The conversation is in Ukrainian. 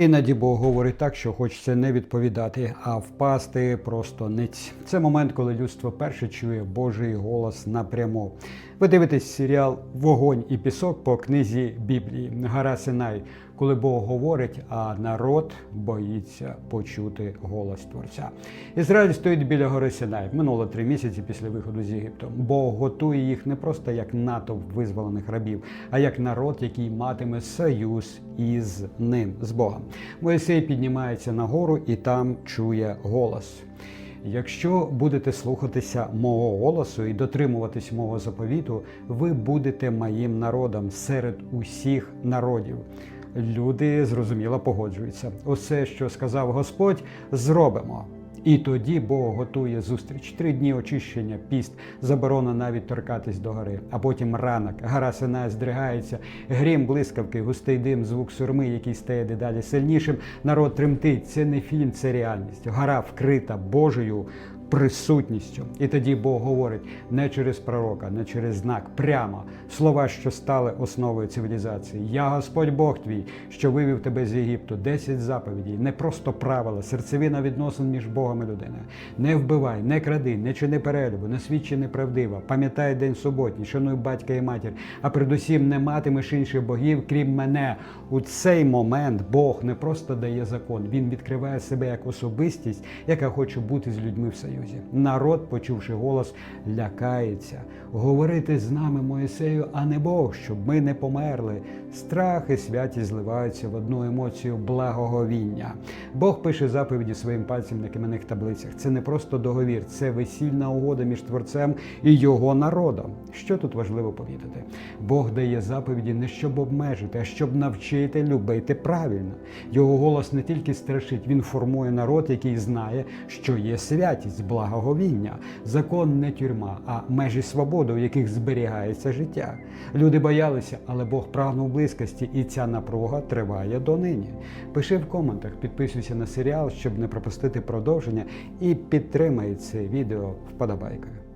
Іноді Бог говорить так, що хочеться не відповідати, а впасти просто ниць. Це момент, коли людство перше чує Божий голос напряму. Ви дивитесь серіал Вогонь і пісок по книзі Біблії Гара Синай, коли Бог говорить, а народ боїться почути голос Творця. Ізраїль стоїть біля гори Синай. Минуло три місяці після виходу з Єгипту. Бог готує їх не просто як натовп визволених рабів, а як народ, який матиме союз із ним, з Богом. Моїсей піднімається на гору і там чує голос. Якщо будете слухатися мого голосу і дотримуватись мого заповіту, ви будете моїм народом серед усіх народів. Люди зрозуміло погоджуються. Усе, що сказав Господь, зробимо. І тоді Бог готує зустріч. Три дні очищення, піст, заборона навіть торкатись до гори. А потім ранок. Гора сина здригається, грім, блискавки, густий дим, звук сурми, який стає дедалі сильнішим. Народ тремтить. Це не фільм, це реальність. Гора вкрита Божою присутністю. І тоді Бог говорить не через пророка, не через знак, прямо слова, що стали основою цивілізації. Я Господь Бог твій, що вивів тебе з Єгипту. Десять заповідей, не просто правила, серцевина відносин між Богом і людиною. Не вбивай, не кради, не чини перелюбу, не свідчи неправдиво. Пам'ятай день суботній, шануй батька і матір. А передусім не матимеш інших богів, крім мене. У цей момент Бог не просто дає закон, він відкриває себе як особистість, яка хоче бути з людьми в союзі. Народ, почувши голос, лякається. Говорити з нами Моїсею, а не Бог, щоб ми не померли. Страх і святість зливаються в одну емоцію благоговіння. Бог пише заповіді своїм пальцем на кам'яних таблицях. Це не просто договір, це весільна угода між творцем і його народом. Що тут важливо помітити? Бог дає заповіді не щоб обмежити, а щоб навчити любити правильно. Його голос не тільки страшить, він формує народ, який знає, що є святість, благоговіння. Закон не тюрма, а межі свободи, у яких зберігається життя. Люди боялися, але Бог прагнув близькості, і ця напруга триває донині. Пиши в коментах, підписуйся на серіал, щоб не пропустити продовження, і підтримай це відео вподобайкою.